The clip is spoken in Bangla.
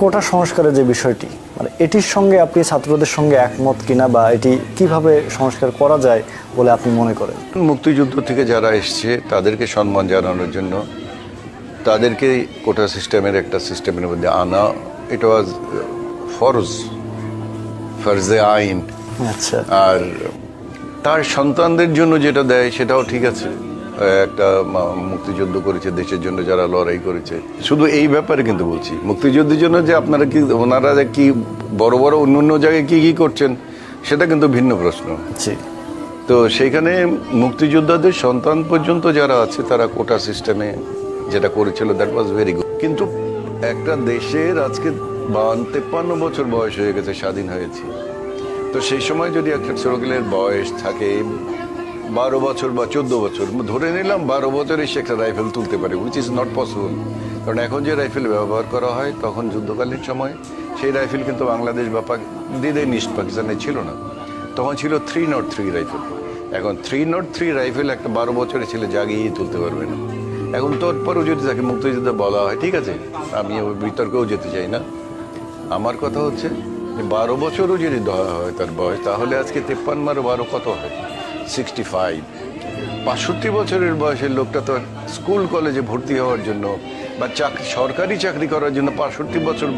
কোটা সংস্কারের যে বিষয়টি মানে এটির সঙ্গে আপনি ছাত্রদের সঙ্গে একমত কিনা বা এটি কীভাবে সংস্কার করা যায় বলে আপনি মনে করেন? মুক্তিযুদ্ধ থেকে যারা এসছে তাদেরকে সম্মান জানানোর জন্য তাদেরকে কোটা সিস্টেমের একটা সিস্টেমের মধ্যে আনা ইট ওয়াজ ফরজ ফরজে আইন। আচ্ছা। আর তার সন্তানদের জন্য যেটা দেয় সেটাও ঠিক আছে। একটা মুক্তিযুদ্ধ করেছে দেশের জন্য যারা লড়াই করেছে। শুধু এই ব্যাপারে কিন্তু বলছি মুক্তিযুদ্ধের জন্য যে আপনারা কি ওনারা যে কি বড় বড় অন্য অন্য জায়গায় কি কি করছেন সেটা কিন্তু ভিন্ন প্রশ্ন। তো সেইখানে মুক্তিযোদ্ধাদের সন্তান পর্যন্ত যারা আছে তারা কোটা সিস্টেমে যেটা করেছিল দ্যাট ওয়াজ ভেরি গুড কিন্তু একটা দেশের আজকে বান্ন তেপ্পান্ন বছর বয়স হয়ে গেছে স্বাধীন হয়েছে। তো সেই সময় যদি একটা ছোটগিলের বয়স থাকে বারো বছর বা চোদ্দ বছর ধরে নিলাম বারো বছরে সে একটা রাইফেল তুলতে পারে উইচ ইজ নট পসিবল কারণ এখন যে রাইফেল ব্যবহার করা হয়, তখন যুদ্ধকালীন সময় সেই রাইফেল কিন্তু বাংলাদেশ বা দিদে নিস্ট পাকিস্তানে ছিল না। তখন ছিল থ্রি নট থ্রি রাইফেল। এখন থ্রি নট থ্রি রাইফেল একটা বারো বছরের ছেলে জাগিয়ে তুলতে পারবে না। এখন তারপরেও যদি তাকে মুক্তিযুদ্ধ বলা হয়, ঠিক আছে, আমি বিতর্কেও যেতে চাই না। আমার কথা হচ্ছে বারো বছরও যদি হয় তার বয়স, তাহলে আজকে তেপ্পান্ন বারো কত হয়? সিক্সটি ফাইভ বাষট্টি বছরের বয়সের লোকটা তো স্কুল কলেজে ভর্তি হওয়ার জন্য বা চাকরি সরকারি চাকরি করার জন্য বাষট্টি বছর